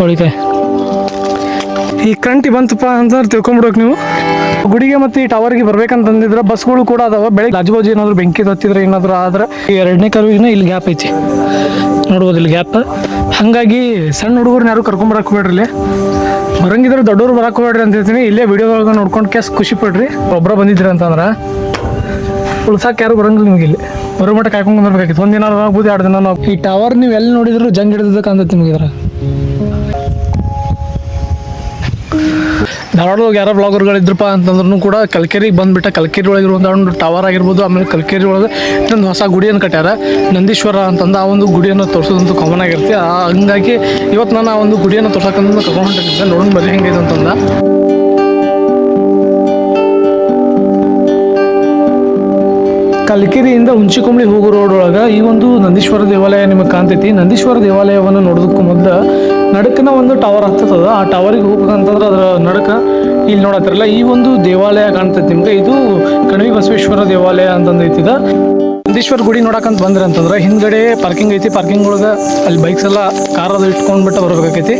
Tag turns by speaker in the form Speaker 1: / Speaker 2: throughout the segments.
Speaker 1: ಕವಳಿಕಾಯಿ ಈ ಕರೆಂಟ್ ಬಂತಪ್ಪ ಅಂತಂದ್ರೆ ತಿಳ್ಕೊಂಬಿಡ್ಬೇಕು ನೀವು. ಗುಡಿಗೆ ಮತ್ತು ಈ ಟವರ್ಗೆ ಬರ್ಬೇಕಂತಂದಿದ್ರೆ ಬಸ್ಗಳು ಕೂಡ ಅದಾವ. ಬೆಳಗ್ಗೆ ಆಜುಬಾಜು ಬಾಜು ಏನಾದ್ರು ಬೆಂಕಿ ತತ್ತಿದ್ರೆ ಏನಾದ್ರು ಆದ್ರೆ ಈ ಎರಡನೇ ಕರ್ವಿನ ಇಲ್ಲಿ ಗ್ಯಾಪ್ ಐತಿ. ನೋಡ್ಬೋದು ಇಲ್ಲಿ ಗ್ಯಾಪ್ ಹಾಗಾಗಿ ಸಣ್ಣ ಹುಡುಗರನ್ನ ಯಾರು ಕರ್ಕೊಂಬರಕ್ಕೆ ಬೇಡ್ರಿ ಇಲ್ಲಿ. ಬರಂಗಿದ್ರೆ ದೊಡ್ಡವ್ರು ಬರಕ್ಕೆ ಬೇಡ್ರಿ ಅಂತ ಹೇಳ್ತೀನಿ. ಇಲ್ಲೇ ವಿಡಿಯೋದೊಳಗೆ ನೋಡ್ಕೊಂಡು ಕ್ಯಾಸ್ ಖುಷಿ ಪಡ್ರಿ. ಒಬ್ಬರ ಬಂದಿದ್ರಿ ಅಂತಂದ್ರೆ. ಉಳ್ಸಾಕ್ ಯಾರು ಬರಂಗಿಲ್ಲ ನಿಮ್ಗೆ ಇಲ್ಲಿ. ಬರೋ ಮಟ್ಟ ಕಾಯ್ಕೊಂಡು ಬರ್ಬೇಕಾಗಿತ್ತು ಒಂದಿನ ಆಗ್ಬೋದು ಎರಡು ದಿನ ಈ ಟವರ್ ನೀವು ಎಲ್ಲಿ ನೋಡಿದ್ರು ಜಂಗ್ ಹಿಡಿದಕ್ಕೆ ಅಂತ ನಿಮಗೆ ಇದ್ರ ಧಾರವಾಡದಾಗ ಯಾರೋ ಬ್ಲಾಗರ್ಗಳಿದ್ರಪ್ಪ ಅಂತಂದ್ರೂ ಕೂಡ ಕಲ್ಕೆರಿಗೆ ಬಂದ್ಬಿಟ್ಟ ಕಲ್ಕೆರಿ ಒಳಗಿರುವಂಥ ಒಂದು ಟವರ್ ಆಗಿರ್ಬೋದು, ಆಮೇಲೆ ಕಲ್ಕೆರಿ ಒಳಗೆ ಇನ್ನೊಂದು ಹೊಸ ಗುಡಿಯನ್ನು ಕಟ್ಟ್ಯಾರ ನಂದೀಶ್ವರ ಅಂತಂದು ಆ ಒಂದು ಗುಡಿಯನ್ನು ತೋರಿಸೋದಂತೂ ಕಾಮನ್ ಆಗಿರುತ್ತೆ. ಹಂಗಾಗಿ ಇವತ್ತು ನಾನು ಆ ಒಂದು ಗುಡಿಯನ್ನು ತೋರ್ಸಕ್ಕಂತ ಕರ್ಕೊಂಡು ಹೊಂಟಿದ್ದೆ ನೋಡೋಣ ಬರೀ ಹೆಂಗಿದೆ ಅಂತಂದ. ಕಲ್ಕೆರಿಯಿಂದ ಹುಂಚಿಕೊಂಬಳಿ ಹೋಗೋ ರೋಡ್ ಒಳಗೆ ಈ ಒಂದು ನಂದೀಶ್ವರ ದೇವಾಲಯ ನಿಮಗೆ ಕಾಣ್ತೈತಿ. ನಂದೀಶ್ವರ ದೇವಾಲಯವನ್ನು ನೋಡೋದಕ್ಕೂ ಮೊದಲು ನಡಕನ ಒಂದು ಟವರ್ ಹತ್ತದ ಆ ಟವರಿಗೆ ಹೋಗ್ಬೇಕಂತಂದ್ರೆ ಅದರ ನಡಕ ಇಲ್ಲಿ ನೋಡತ್ತಿರಲ್ಲ ಈ ಒಂದು ದೇವಾಲಯ ಕಾಣ್ತೈತಿ ನಿಮ್ಗೆ. ಇದು ಕಣವಿ ಬಸವೇಶ್ವರ ದೇವಾಲಯ ಅಂತಂದು ಐತಿದ. ನಂದೀಶ್ವರ ಗುಡಿ ನೋಡಕಂತ ಬಂದ್ರೆ ಅಂತಂದ್ರೆ ಹಿಂದ್ಗಡೆ ಪಾರ್ಕಿಂಗ್ ಐತಿ. ಪಾರ್ಕಿಂಗ್ ಒಳಗ ಅಲ್ಲಿ ಬೈಕ್ಸ್ ಎಲ್ಲ ಕಾರ್ ಅದು ಇಟ್ಕೊಂಡ್ಬಿಟ್ಟು ಬರ್ಬೇಕಾಗೈತಿ.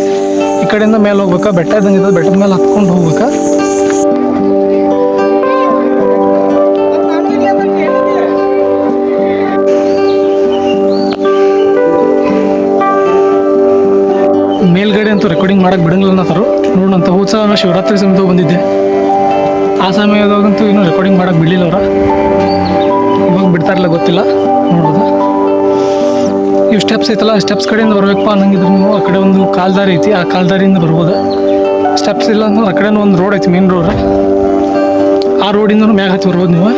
Speaker 1: ಈ ಕಡೆಯಿಂದ ಮೇಲೆ ಹೋಗ್ಬೇಕಾ? ಬೆಟ್ಟ ಇದ್ದಂಗೆ ಇದ್ದ ಬೆಟ್ಟದ ಮೇಲೆ ಹತ್ಕೊಂಡು ಹೋಗ್ಬೇಕ? ಮೇಲ್ಗಡೆ ಅಂತೂ ರೆಕಾರ್ಡಿಂಗ್ ಮಾಡಕ್ ಬಿಡಂಗಿಲ್ಲ ಅನ್ನತ್ತಾರು ನೋಡೋಣಂತ ಹೋದ ಸಲ ನಾನು ಶಿವರಾತ್ರಿ ಸಮಯದಾಗ ಬಂದಿದ್ದೆ. ಆ ಸಮಯದಾಗಂತೂ ಇನ್ನೂ ರೆಕಾರ್ಡಿಂಗ್ ಮಾಡಕ್ಕೆ ಬಿಡಲಿಲ್ಲ ಅವರ. ಇವಾಗ ಬಿಡ್ತಾರಲ್ಲ ಗೊತ್ತಿಲ್ಲ, ನೋಡೋದು. ಇವು ಸ್ಟೆಪ್ಸ್ ಐತಲ್ಲ ಸ್ಟೆಪ್ಸ್ ಕಡೆಯಿಂದ ಬರಬೇಕಪ್ಪ ಅನ್ನಂಗಿದ್ರು ನೀವು ಆ ಕಡೆ ಒಂದು ಕಾಲ್ದಾರಿ ಐತಿ, ಆ ಕಾಲ್ದಾರಿಯಿಂದ ಬರ್ಬೋದು. ಸ್ಟೆಪ್ಸ್ ಇಲ್ಲ ಅಂದ್ರೆ ಆ ಕಡೆ ಒಂದು ರೋಡ್ ಐತಿ ಮೇನ್ ರೋಡ್ ಆ ರೋಡಿಂದ ಮ್ಯಾಗ ಹತ್ತಿ ಬರ್ಬೋದು ನೀವು.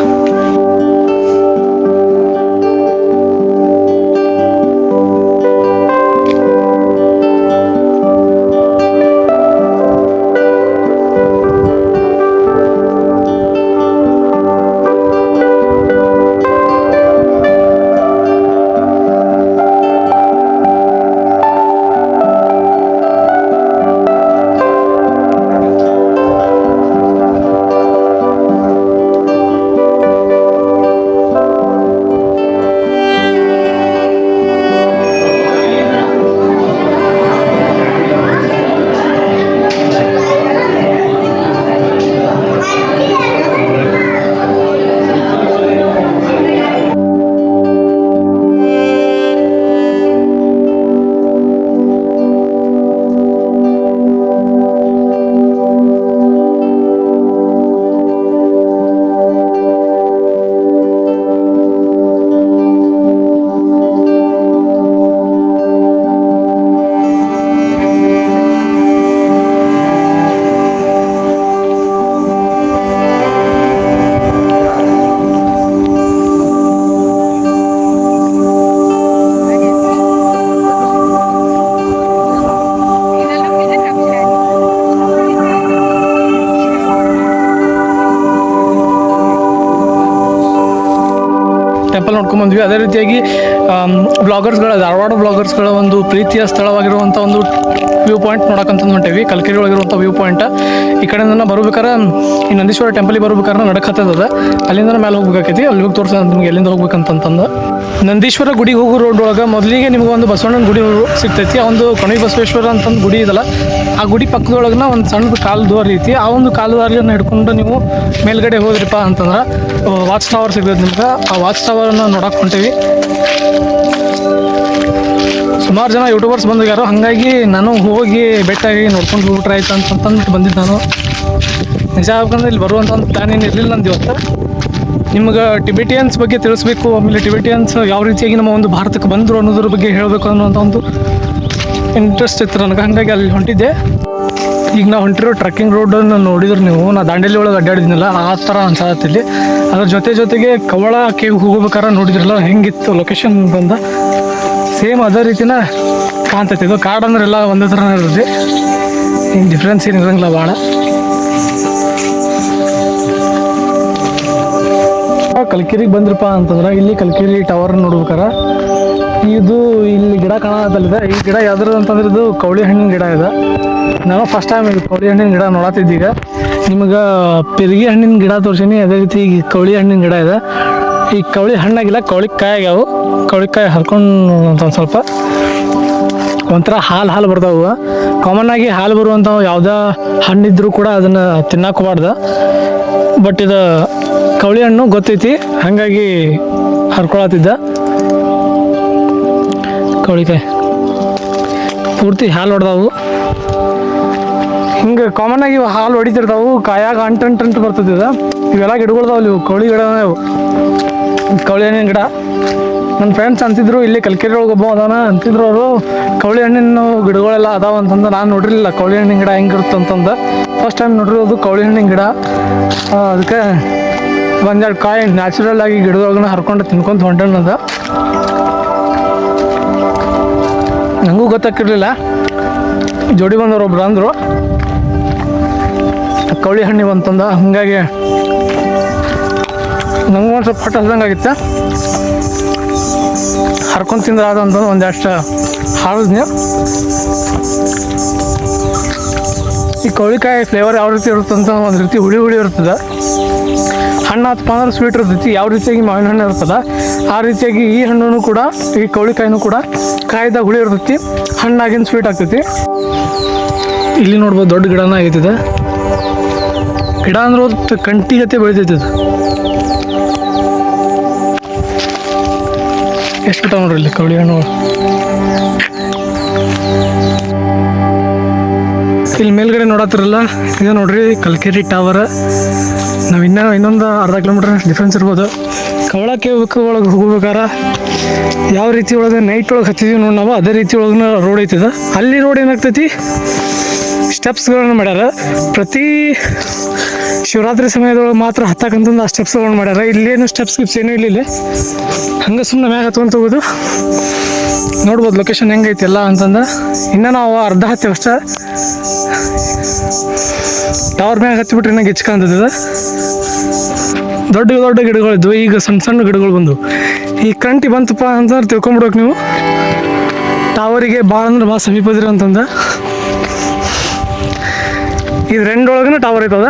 Speaker 1: ಟೆಂಪಲ್ ನೋಡ್ಕೊಂಡ್ ಬಂದ್ವಿ ಅದೇ ರೀತಿಯಾಗಿ ಬ್ಲಾಗರ್ಸ್ಗಳ ಧಾರವಾಡ ಬ್ಲಾಗರ್ಸ್ಗಳ ಒಂದು ಪ್ರೀತಿಯ ಸ್ಥಳವಾಗಿರುವಂಥ ಒಂದು ವ್ಯೂ ಪಾಯಿಂಟ್ ನೋಡೋಕ್ಕಂತ ಹೊಂಟೇವಿ. ಕಲ್ಕೆರೆ ಒಳಗಿರುವಂಥ ವ್ಯೂ ಪಾಯಿಂಟ್ ಈ ಕಡೆಯಿಂದ ಬರ್ಬೇಕಾರೆ ಈ ನಂದೀಶ್ವರ ಟೆಂಪಲಿಗೆ ಬರ್ಬೇಕಾದ್ರೆ ನಡಕತ್ತದ ಅಲ್ಲಿಂದ ಮೇಲೆ ಹೋಗ್ಬೇಕಾಕೈತಿ. ಅಲ್ಲಿ ಹೋಗಿ ತೋರ್ಸ, ನಿಮ್ಗೆ ಎಲ್ಲಿಂದ ಹೋಗ್ಬೇಕಂತಂದು ನಂದೀಶ್ವರ ಗುಡಿಗೆ ಹೋಗೋ ರೋಡ್ ಒಳಗೆ ಮೊದಲಿಗೆ ನಿಮ್ಗೆ ಒಂದು ಬಸವಣ್ಣನ ಗುಡಿ ಸಿಗ್ತೈತಿ. ಒಂದು ಕಣಿ ಬಸವೇಶ್ವರ ಅಂತಂದು ಗುಡಿ ಇದಲ್ಲ. ಆ ಗುಡಿ ಪಕ್ಕದೊಳಗನ ಒಂದು ಸಣ್ಣ ಕಾಲು ದಾರಿ ಐತಿ. ಆ ಒಂದು ಕಾಲು ದಾರಿಯನ್ನು ಹಿಡ್ಕೊಂಡು ನೀವು ಮೇಲ್ಗಡೆ ಹೋದ್ರಿಪ್ಪ ಅಂತಂದ್ರೆ ವಾಚ್ ಟವರ್ ಸಿಗ್ತೈತೆ ನಿಮ್ಗೆ. ಆ ವಾಚ್ ಟವರನ್ನು ನೋಡಕ್ಕೆ ಹೊಂಟೀವಿ. ಸುಮಾರು ಜನ ಯೂಟ್ಯೂಬರ್ಸ್ ಬಂದಿದ್ದಾರೆ ಹಾಗಾಗಿ ನಾನು ಹೋಗಿ ಬೆಟ್ಟಾಗಿ ನೋಡ್ಕೊಂಡು ಹೋಗ್ಬಿಟ್ರೆ ಆಯ್ತು ಅಂತಂದ್ಬಿಟ್ಟು ಬಂದಿದ್ದು ನಾನು. ನಿಜ ಆಗ್ಬೇಕಂದ್ರೆ ಇಲ್ಲಿ ಬರುವಂಥ ಒಂದು ಪ್ಲ್ಯಾನ್ ಏನು ಇರಲಿಲ್ಲ ನಂದು ಇವತ್ತು. ನಿಮ್ಗೆ ಟಿಬೆಟಿಯನ್ಸ್ ಬಗ್ಗೆ ತಿಳಿಸ್ಬೇಕು, ಆಮೇಲೆ ಟಿಬೆಟಿಯನ್ಸ್ ಯಾವ ರೀತಿಯಾಗಿ ನಮ್ಮ ಒಂದು ಭಾರತಕ್ಕೆ ಬಂದರು ಅನ್ನೋದ್ರ ಬಗ್ಗೆ ಹೇಳಬೇಕು ಅನ್ನೋಂಥ ಒಂದು ಇಂಟ್ರೆಸ್ಟ್ ಇತ್ತು ನನಗೆ. ಹಾಗಾಗಿ ಅಲ್ಲಿ ಹೊಂಟಿದ್ದೆ. ಈಗ ನಾವು ಹೊಂಟಿರೋ ಟ್ರಕ್ಕಿಂಗ್ ರೋಡನ್ನು ನೋಡಿದ್ರೆ ನೀವು, ನಾ ದಾಂಡೇಲಿ ಒಳಗೆ ಅಡ್ಡಾಡಿದ್ನಲ್ಲ, ಆ ಥರ ಅನ್ಸತ್ತಿಲ್ಲಿ ಅದ್ರ ಜೊತೆ ಜೊತೆಗೆ ಕವಳ ಕೇವ್ ಹೋಗ್ಬೇಕಾರ ನೋಡಿದ್ರಲ್ಲ, ಹೆಂಗಿತ್ತು ಲೊಕೇಶನ್ ಬಂದ. ಸೇಮ್ ಅದೇ ರೀತಿನ ಕಾಣ್ತೈತಿ. ಇದು ಕಾಡಂದ್ರೆ ಎಲ್ಲ ಒಂದೇ ಥರನೇ ಇರುತ್ತೆ. ಏನು ಡಿಫ್ರೆನ್ಸ್ ಏನು ಇರಂಗಿಲ್ಲ ಭಾಳ ಕಲ್ಕೆರಿಗೆ ಬಂದ್ರಪ್ಪ ಅಂತಂದ್ರೆ ಇಲ್ಲಿ ಕಲ್ಕಿರಿ ಟವರ್ ನೋಡ್ಬೇಕಾರ. ಇದು ಇಲ್ಲಿ ಗಿಡ ಕಾಣದಲ್ಲಿದೆ ಈ ಗಿಡ ಯಾವ್ದು ಅಂತಂದ್ರೆ ಇದು ಕೌಳಿ ಹಣ್ಣಿನ ಗಿಡ ಇದೆ. ನಾನು ಫಸ್ಟ್ ಟೈಮ್ ಇದು ಕೌಳಿ ಹಣ್ಣಿನ ಗಿಡ ನೋಡತ್ತಿದ್ದೀಗ ನಿಮಗೆ ಪೆರಿಗೆ ಹಣ್ಣಿನ ಗಿಡ ತೋರ್ಸೀನಿ. ಅದೇ ರೀತಿ ಈಗ ಕೌಳಿ ಹಣ್ಣಿನ ಗಿಡ ಇದೆ. ಈ ಕೌಳಿ ಹಣ್ಣಾಗಿಲ್ಲ ಕವಳಿ ಕಾಯಿ ಆಗ್ಯಾವು. ಕೌಳಿಕಾಯಿ ಹರ್ಕೊಂಡು ಒಂದು ಸ್ವಲ್ಪ. ಒಂಥರ ಹಾಲು ಹಾಲು ಬರ್ತಾವು ಕಾಮನ್ ಆಗಿ ಹಾಲು ಬರುವಂಥ ಯಾವುದೇ ಹಣ್ಣಿದ್ರೂ ಕೂಡ ಅದನ್ನು ತಿನ್ನಕೋಬಾರ್ದು. ಬಟ್ ಇದು ಕವಳಿ ಹಣ್ಣು ಗೊತ್ತೈತಿ, ಹಾಗಾಗಿ ಹರ್ಕೊಳತ್ತಿದ್ದ. ಕವಳಿಕಾಯಿ. ಪೂರ್ತಿ ಹಾಲು ಹೊಡೆದವು. ಹಿಂಗೆ ಕಾಮನ್ ಆಗಿ ಹಾಲು ಹೊಡಿತಿರ್ತಾವು, ಕಾಯಾಗ ಅಂಟು ಅಂಟು ಅಂಟು ಬರ್ತದೆ ಇವೆಲ್ಲ ಗಿಡಗಳ್ದಾವಲ್ಲ ಇವು, ಕವಳಿ ಗಿಡ ಕವಳಿ ಹಣ್ಣಿನ ಗಿಡ. ನನ್ನ ಫ್ರೆಂಡ್ಸ್ ಅಂತಿದ್ರು, ಇಲ್ಲಿ ಕಲ್ಕೆರೆ ಒಳಗೆ ಒಬ್ಬ ಅದಾನ ಅಂತಿದ್ರು ಅವರು. ಕವಳಿ ಹಣ್ಣಿನ ಗಿಡಗಳೆಲ್ಲ ಅದಾವ ಅಂತಂದು ನಾನು ನೋಡಿರಲಿಲ್ಲ. ಕವಳಿ ಹಣ್ಣಿನ ಗಿಡ ಹೆಂಗಿರುತ್ತೆ ಅಂತಂದು. ಫಸ್ಟ್ ಟೈಮ್ ನೋಡಿರೋದು ಕವಳಿ ಹಣ್ಣಿನ ಗಿಡ. ಅದಕ್ಕೆ ಒಂದೆರಡು ಕಾಯಿ ನ್ಯಾಚುರಲ್ ಆಗಿ ಗಿಡದೊಳಗನ ಹರ್ಕೊಂಡು ತಿನ್ಕೊಂತ ಹೊಂಟಣ್ಣದ ನನಗೂ ಗೊತ್ತಾಗಿರಲಿಲ್ಲ ಜೋಡಿ ಬಂದವರು ಒಬ್ರು ಅಂದರು. ಕವಳಿ ಹಣ್ಣಿ ಬಂತಂದ ಹಾಗಾಗಿ ನಂಗೂ ಒಂದು ಸ್ವಲ್ಪ ಹಸ್ದಂಗೆ ಆಗಿತ್ತು ಹರ್ಕೊಂಡು ತಿಂದ್ರೆ ಆದಂತ ಒಂದಷ್ಟು ಹಾಳಿದ್ನಿ ಈ ಕೌಳಿಕಾಯಿ ಫ್ಲೇವರ್ ಯಾವ ರೀತಿ ಇರುತ್ತಂತ ಒಂದು ರೀತಿ ಹುಳಿ ಹುಳಿ ಇರ್ತದೆ. ಹಣ್ಣು ಆತಪ್ಪ ಅಂದ್ರೆ ಸ್ವೀಟ್ ಇರ್ತೈತಿ, ಯಾವ ರೀತಿಯಾಗಿ ಮಾವಿನ ಹಣ್ಣು ಇರ್ತದೆ, ಆ ರೀತಿಯಾಗಿ ಈ ಹಣ್ಣು ಕೂಡ, ಈ ಕೌಳಿಕಾಯಿನೂ ಕೂಡ ಕಾಯ್ದಾಗ ಹುಳಿ ಇರ್ತೈತಿ ಹಣ್ಣಾಗಿನ ಸ್ವೀಟ್ ಆಗ್ತೈತಿ. ಇಲ್ಲಿ ನೋಡ್ಬೋದು ದೊಡ್ಡ ಗಿಡನ ಆಗೈತಿದೆ ಗಿಡ ಅಂದ್ರೆ ಕಂಟಿಗತೆ ಬೆಳಿತೈತಿ ಎಷ್ಟು ಬಿಟ್ಟಾವ ನೋಡ್ರಿ ಇಲ್ಲಿ ಕವಳಿ ಹಣ್ಣು? ಇಲ್ಲಿ ಮೇಲ್ಗಡೆ ನೋಡತ್ತಿರಲ್ಲ ಇದು ನೋಡ್ರಿ ಕಲ್ಕೇರಿ ಟವರ್ ನಾವು ಇನ್ನ ಇನ್ನೊಂದು ಅರ್ಧ ಕಿಲೋಮೀಟರ್ ಡಿಫ್ರೆನ್ಸ್ ಇರ್ಬೋದು. ಕವಳಕ್ಕೆ ಒಳಗೆ ಹೋಗ್ಬೇಕಾರ? ಯಾವ ರೀತಿ ಒಳಗೆ ನೈಟ್ ಒಳಗೆ ಹತ್ತಿದೀವಿ ನೋಡಿ ನಾವು, ಅದೇ ರೀತಿ ಒಳಗೆ ರೋಡ್ ಐತಿದ ಅಲ್ಲಿ ರೋಡ್ ಏನಾಗ್ತೈತಿ? ಸ್ಟೆಪ್ಸ್ಗಳನ್ನು ಮಾಡ್ಯಾರ. ಪ್ರತಿ ಶಿವರಾತ್ರಿ ಸಮಯದೊಳಗೆ ಮಾತ್ರ ಹತ್ತಕ್ಕಂತಂದು ಆ ಸ್ಟೆಪ್ಸ್ಗಳನ್ನ ಮಾಡ್ಯಾರ. ಇಲ್ಲೇನು ಸ್ಟೆಪ್ಸ್ ಗಿಪ್ಸ್ ಏನೂ ಇಲ್ಲ ಹಂಗೆ ಸುಮ್ಮನೆ ಮ್ಯಾಗ ಹತ್ಕೊಂತ ಹೋಗೋದು. ನೋಡ್ಬೋದು ಲೊಕೇಶನ್ ಹೆಂಗೈತಿ ಎಲ್ಲ ಅಂತಂದ್ರೆ ಇನ್ನು ನಾವು ಅರ್ಧ ಹತ್ತೇವೆ ಅಷ್ಟೇ. ಟವರ್ ಮ್ಯಾಗ ಹತ್ತಿಬಿಟ್ರೆ ನಂಗೆ ಹೆಚ್ಕೊಂತದ ದೊಡ್ಡ ದೊಡ್ಡ ಗಿಡಗಳಿದ್ವು. ಈಗ ಸಣ್ಣ ಸಣ್ಣ ಗಿಡಗಳು ಬಂದವು. ಈ ಕಂಟಿ ಬಂತಪ್ಪ ಅಂತಂದ್ರೆ ತಿಳ್ಕೊಂಬಿಡ್ಬೇಕು ನೀವು. ಟವರಿಗೆ ಭಾಳ ಅಂದ್ರೆ ಭಾಳ ಸಮೀಪದಿರ ಅಂತಂದ. ಇದು ರೆಂಡೊಳಗನ ಟವರ್ ಐತದ?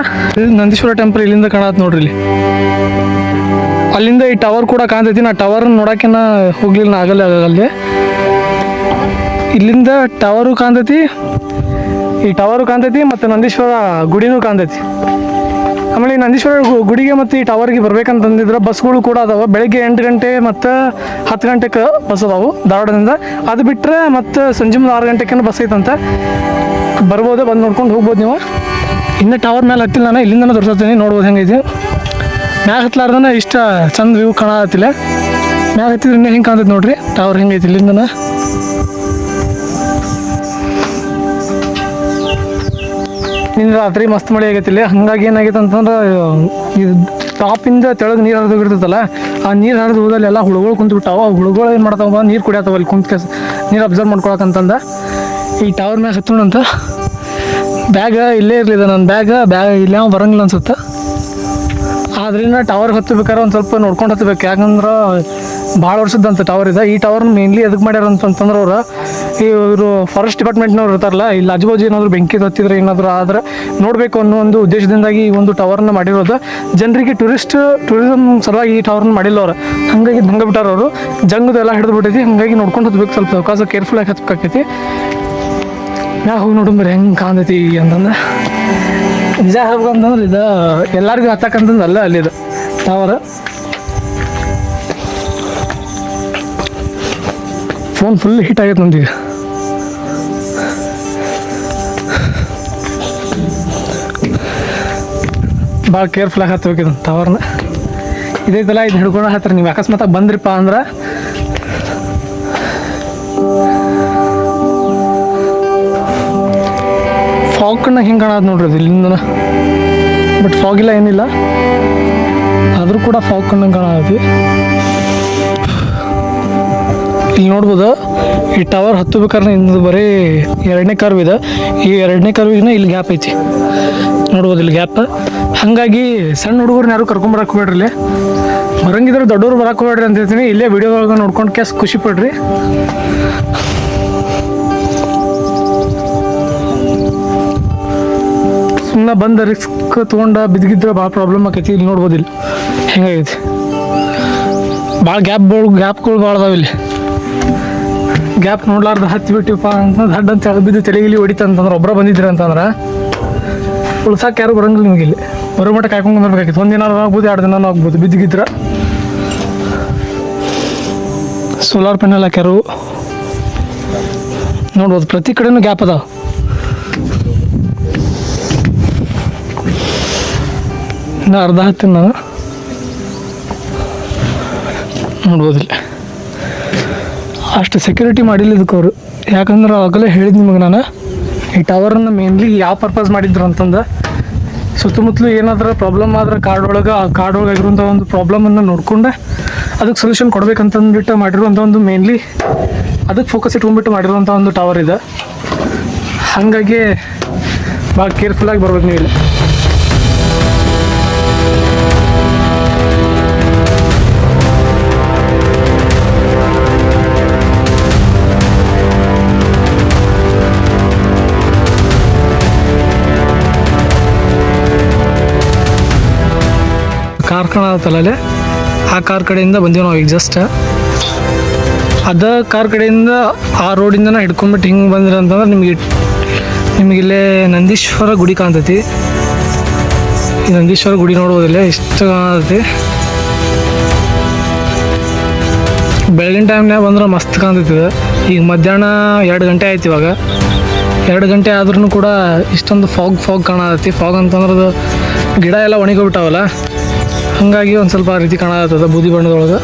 Speaker 1: ನಂದೀಶ್ವರ ಟೆಂಪಲ್ ಇಲ್ಲಿಂದ ಕಾಣತ್ ನೋಡ್ರಿ ಇಲ್ಲಿ. ಅಲ್ಲಿಂದ ಈ ಟವರ್ ಕೂಡ ಕಾಣ್ತೈತಿ. ನಾ ಟವರ್ ನೋಡಕ್ಕೆ ನಾ ಹೋಗ್ಲಿಲ್ಲ ಆಗಲ್ಲ ಅಲ್ಲಿ ಇಲ್ಲಿಂದ ಟವರು ಕಾಣ್ತೈತಿ. ಈ ಟವರು ಕಾಣ್ತೈತಿ ಮತ್ತು ನಂದೀಶ್ವರ ಗುಡಿನೂ ಕಾಣ್ತೈತಿ. ಆಮೇಲೆ ಈ ನಂದೀಶ್ವರ ಗುಡಿಗೆ ಮತ್ತು ಈ ಟವರ್ಗೆ ಬರ್ಬೇಕಂತಂದಿದ್ರೆ ಬಸ್ಗಳು ಕೂಡ ಅದಾವೆ. ಬೆಳಗ್ಗೆ ಎಂಟು ಗಂಟೆ ಮತ್ತು ಹತ್ತು ಗಂಟೆಗೆ ಬಸ್ ಅದಾವು ಧಾರವಾಡದಿಂದ. ಅದು ಬಿಟ್ಟರೆ ಮತ್ತು ಸಂಜೆ ಮುಂದೆ ಆರು ಗಂಟೆಗೆ ಬಸ್ ಐತಂತೆ. ಬರ್ಬೋದು? ಬಂದು ನೋಡ್ಕೊಂಡು ಹೋಗ್ಬೋದು ನೀವು. ಇನ್ನು ಟವರ್ ಮೇಲೆ ಹತ್ತಿಲ್ಲ ನಾನು, ಇಲ್ಲಿಂದನೂ ತೋರಿಸ್ತೀನಿ ನೋಡ್ಬೋದು ಹೆಂಗೈತಿ. ಮ್ಯಾಗ ಹತ್ಲಾರ್ದನ ಇಷ್ಟ ಚಂದ ವ್ಯೂ ಕಾಣತ್ತಿಲ್ಲ ಮ್ಯಾಗ ಹತ್ತಿದ್ರೆ ಇನ್ನೂ ಹಿಂಗೆ ಕಾಣ್ತೈತೆ ನೋಡ್ರಿ? ಟವರ್ ಹೆಂಗೈತಿ ಇಲ್ಲಿಂದನ? ನಿನ್ನ ರಾತ್ರಿ ಮಸ್ತ್ ಮಳೆ ಆಗೈತಿ ಇಲ್ಲಿ. ಹಂಗಾಗಿ ಏನಾಗೈತೆ ಅಂತಂದ್ರೆ, ಇದು ಟಾಪಿಂದ ತೆಳಗೆ ನೀರು ಹರಿದು ಇರ್ತೈತಲ್ಲ ಆ ನೀರು ಹರಿದು ಹೋದಲ್ಲಿ ಎಲ್ಲ ಹುಳುಗಳು ಕುಂತು ಬಿಟ್ಟಾವ ಹುಳುಗಳು ಏನು ಮಾಡ್ತಾವ? ನೀರು ಕುಡಿಯತ್ತವ ಅಲ್ಲಿ ಕುಂತ ನೀರು ಅಬ್ಸರ್ವ್ ಮಾಡ್ಕೊಳಕಂತಂದ ಈ ಟವರ್ ಮ್ಯಾಗ ಹತ್ತೋಣಂತ ಬ್ಯಾಗ ಇಲ್ಲೇ ಇರಲಿಲ್ಲ ನನ್ನ ಬ್ಯಾಗ, ಬ್ಯಾಗ್ ಇಲ್ಲೇ ಬರಂಗಿಲ್ಲ ಅನ್ಸುತ್ತೆ. ಆದ್ರಿಂದ ಟವರ್ ಹತ್ತಬೇಕಾದ್ರೆ ಒಂದು ಸ್ವಲ್ಪ ನೋಡ್ಕೊಂಡು ಹತ್ತಬೇಕು ಯಾಕಂದ್ರೆ ಭಾಳ ವರ್ಷದಂತ ಟವರ್ ಇದೆ. ಈ ಟವರ್ ಮೇನ್ಲಿ ಎದಕ್ಕೆ ಮಾಡ್ಯಾರ ಅಂತಂತಂದ್ರೆ ಅವ್ರು, ಇವರು ಫಾರೆಸ್ಟ್ ಡಿಪಾರ್ಟ್ಮೆಂಟ್ನವ್ರು ಇರ್ತಾರಲ್ಲ ಇಲ್ಲಿ ಆಜುಬಾಜು ಏನಾದರೂ ಬೆಂಕಿ ಹತ್ತಿದ್ರೆ ಏನಾದರೂ ಆದ್ರೆ ನೋಡಬೇಕು ಅನ್ನೋ ಒಂದು ಉದ್ದೇಶದಿಂದಾಗಿ ಈ ಒಂದು ಟವರ್ನ ಮಾಡಿರೋದು. ಜನರಿಗೆ ಟೂರಿಸ್ಟ್ ಟೂರಿಸಮ್ ಸಲುವಾಗಿ ಈ ಟವರ್ನ ಮಾಡಿಲ್ಲ ಅವ್ರು. ಹಾಗಾಗಿ ಹಂಗೆ ಬಿಟ್ಟಾರ ಅವರು. ಜಂಗದೆಲ್ಲ ಹಿಡಿದು ಬಿಟ್ಟೈತಿ ಹಾಗಾಗಿ ನೋಡ್ಕೊಂಡು ಹತ್ಬೇಕು ಸ್ವಲ್ಪ ಅವಕಾಶ ಕೇರ್ಫುಲ್ಲಾಗಿ ಹತ್ಬೇಕಾಕೈತಿ. ಹೋಗಿ ನೋಡಂಬ್ರಿ ಬರೀ ಹೆಂಗೆ ಕಾಣ್ತೈತಿ ಅಂತಂದ್ರೆ, ನಿಜ ಹೇಳ್ಬೇಕಂತಂದ್ರೆ ಇದು ಎಲ್ಲರಿಗೂ ಹತ್ತಕ್ಕಂತಂದು ಅಲ್ಲ ಅಲ್ಲಿದು ಟವರ್ ಫೋನ್ ಫುಲ್ ಹಿಟ್ ಆಗೈತೆ ನಂದೀಗ ಭಾಳ ಕೇರ್ಫುಲ್ಲಾಗಿ ಹತ್ತಬೇಕಿದ್ ಟವರ್ನ ಇದೈತಲ್ಲ ಇದು ಹಿಡ್ಕೊಂಡು ಹತ್ತಿರ ನೀವು ಅಕಸ್ಮಾತ್ ಬಂದ್ರಿಪ್ಪ ಅಂದ್ರೆ ಫಾಗ್ ಹೆಂಗೆ ಕಾಣೋದು ನೋಡ್ರಿ ಅದು ಇಲ್ಲಿಂದ ಬಟ್ ಫಾಗ್ ಇಲ್ಲ, ಏನಿಲ್ಲ. ಆದರೂ ಕೂಡ ಫಾಗ್ ಕಣ್ಣಂಗೆ ಕಾಣತಿ ಇಲ್ಲಿ ನೋಡ್ಬೋದು, ಈ ಟವರ್ ಹತ್ತಬೇಕಾದ್ರೆ ಇನ್ನೊಂದು ಬರೀ ಎರಡನೇ ಕರ್ವ್ ಇದೆ. ಈ ಎರಡನೇ ಕರ್ವಿಗಿನ ಇಲ್ಲಿ ಗ್ಯಾಪ್ ಐತಿ. ನೋಡ್ಬೋದು ಇಲ್ಲಿ ಗ್ಯಾಪ್ ಹಾಗಾಗಿ ಸಣ್ಣ ಹುಡುಗರನ್ನ ಯಾರು ಕರ್ಕೊಂಬರಕ್ಕೆ ಬೇಡ್ರಿ ಇಲ್ಲಿ. ಬರಂಗಿದ್ರೆ ದೊಡ್ಡವ್ರು ಬರಕ್ಕೆ ಬೇಡ್ರಿ ಅಂತ ಹೇಳ್ತೀನಿ. ಇಲ್ಲೇ ವಿಡಿಯೋದೊಳಗೆ ನೋಡ್ಕೊಂಡು ಕೇಸ್ ಖುಷಿ ಪಡ್ರಿ. ಸುಮ್ಮನೆ ಬಂದ ರಿಸ್ಕ್ ತೊಗೊಂಡ ಬಿದ್ದಿದ್ರೆ ಭಾಳ ಪ್ರಾಬ್ಲಮ್ ಆಕೈತಿ, ಇಲ್ಲಿ ನೋಡ್ಬೋದು ಹೆಂಗಾಗೈತಿ? ಭಾಳ ಗ್ಯಾಪ್ ಗ್ಯಾಪ್ಗಳು ಭಾಳ ಅದಾವ ಇಲ್ಲಿ. ಗ್ಯಾಪ್ ನೋಡ್ಲಾರ್ದು ಹತ್ತಿ ಬಿಟ್ಟಿವಪ್ಪ ಅಂತ ದಡ್ಡ ಅಂತ ಬಿದ್ದು ತಲೆಗಿಲಿ ಹೊಡಿತ ಅಂತಂದ್ರೆ ಒಬ್ಬರ ಬಂದಿದ್ರಿ ಅಂತಂದ್ರೆ ಉಳ್ಸಕ್ಕೆ ಯಾರು ಬರಂಗಿಲ್ಲ ನಿಮಗೆ ಇಲ್ಲಿ. ಬರೋ ಮಟ್ಟ ಕಾಯ್ಕೊಂಡು ಬರ್ಬೇಕಾಗಿತ್ತು ಒಂದು ದಿನ ಆಗ್ಬೋದು, ಎರಡು ದಿನ ಆಗ್ಬೋದು, ಬಿದ್ದಿದ್ರೆ. ಸೋಲಾರ್ ಪ್ಯಾನಲ್ ಹಾಕ್ಯಾರು. ನೋಡ್ಬೋದು, ಪ್ರತಿ ಕಡೆನೂ ಗ್ಯಾಪ್ ಅದಾವ. ಇನ್ನು ಅರ್ಧ ಹತ್ತಿನ ನಾನು. ನೋಡ್ಬೋದಿಲ್ಲ. ಅಷ್ಟು ಸೆಕ್ಯೂರಿಟಿ ಮಾಡಿಲ್ಲ ಇದಕ್ಕೆ ಅವರು. ಯಾಕಂದ್ರೆ ಆಗಲೇ ಹೇಳಿದ್ ನಿಮಗೆ ನಾನು. ಈ ಟವರನ್ನು ಮೇನ್ಲಿ ಯಾವ ಪರ್ಪಸ್ ಮಾಡಿದ್ರು ಅಂತಂದು. ಸುತ್ತಮುತ್ತಲು ಏನಾದರೂ ಪ್ರಾಬ್ಲಮ್ ಆದ್ರೆ ಕಾರ್ಡ್ ಒಳಗೆ, ಆ ಕಾರ್ಡ್ ಒಳಗೆ ಆಗಿರುವಂಥ ಒಂದು ಪ್ರಾಬ್ಲಮನ್ನು ನೋಡ್ಕೊಂಡೆ ಅದಕ್ಕೆ ಸೊಲ್ಯೂಷನ್ ಕೊಡ್ಬೇಕಂತಂದ್ಬಿಟ್ಟು ಮಾಡಿರುವಂಥ ಒಂದು ಮೇನ್ಲಿ ಅದಕ್ಕೆ ಫೋಕಸ್ ಇಟ್ಕೊಂಡ್ಬಿಟ್ಟು ಮಾಡಿರುವಂಥ ಒಂದು ಟವರ್ ಇದೆ. ಹಾಗಾಗಿ ಭಾಳ ಕೇರ್ಫುಲ್ಲಾಗಿ ಬರ್ಬೇಕು ನೀವು ಇಲ್ಲಿ ಕಾಣತ್ತಲ್ಲ ಆ ಕಾರ್ ಕಡೆಯಿಂದ ಬಂದೀವಿ ನಾವು ಈಗ ಅದ ಕಾರ್ ಕಡೆಯಿಂದ ಆ ರೋಡಿಂದನ ಹಿಡ್ಕೊಂಬಿಟ್ಟು ಹಿಂಗೆ ಬಂದ್ರೆ ಅಂತಂದ್ರೆ ನಿಮಗೆ ನಿಮಗಿಲ್ಲೇ ನಂದೀಶ್ವರ ಗುಡಿ ಕಾಣ್ತೈತಿ. ಈ ನಂದೀಶ್ವರ ಗುಡಿ ನೋಡುವುದಿಲ್ಲ ಇಷ್ಟು ಕಾಣತೈತಿ? ಬೆಳಗಿನ ಟೈಮ್ನಾಗ ಬಂದ್ರೆ ಮಸ್ತ್ ಕಾಣ್ತೈತಿ ಇದು. ಈಗ ಮಧ್ಯಾಹ್ನ ಎರಡು ಗಂಟೆ ಆಯ್ತು ಇವಾಗ. ಎರಡು ಗಂಟೆ ಆದ್ರೂ ಕೂಡ ಇಷ್ಟೊಂದು ಫಾಗ್ ಫಾಗ್ ಕಾಣತೈತಿ. ಫಾಗ್ ಅಂತಂದ್ರೆ ಅದು ಗಿಡ ಎಲ್ಲ ಒಣಗೋಗ್ಬಿಟ್ಟಾವಲ್ಲ ಹಾಗಾಗಿ ಒಂದು ಸ್ವಲ್ಪ ರೀತಿ ಕಾಣತದ ಬೂದಿ ಬಣ್ಣದೊಳಗೆ.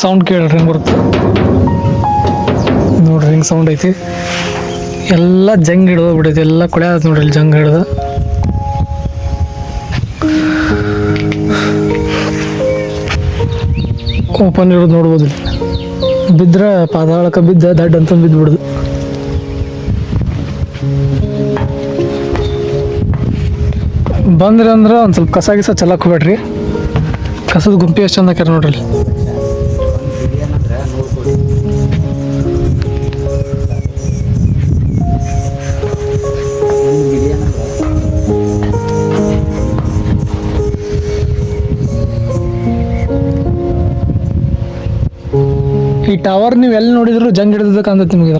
Speaker 1: ಸೌಂಡ್ ಕೇಳ್ರಿ ಹೆಂಗೆ ಬರುತ್ತೆ? ನೋಡ್ರಿ ಹಿಂಗೆ ಸೌಂಡ್ ಐತಿ. ಎಲ್ಲ ಜಂಗ್ ಹಿಡ್ದು ಬಿಡೈತಿ ಎಲ್ಲ ಕೊಳೆ ಆಯ್ತು ನೋಡ್ರಿ ಇಲ್ಲಿ ಜಂಗ್ ಹಿಡ್ದು. ಓಪನ್ ಇರೋದು ನೋಡ್ಬೋದು. ಬಿದ್ರೆ ಪಾದಾಳಕ್ಕೆ ಬಿದ್ದ ದಡ್ ಅಂತ ಬಿದ್ದು ಬಿಡುದು ಬಂದ್ರಿ ಅಂದ್ರೆ ಒಂದು ಸ್ವಲ್ಪ ಕಸ ಗಿಸ ಹೋಗ್ಬೇಡ್ರಿ. ಕಸದ ಗುಂಪಿ ಎಷ್ಟು ಚಂದ ಹಾಕ್ಯಾರ ನೋಡ್ರಿ ಈ ಟವರ್ ನೀವು ಎಲ್ಲಿ ನೋಡಿದ್ರು ಜಂಗ್ ಹಿಡಿದ ಕಾಣ್ತೈತಿ ನಿಮಗೆ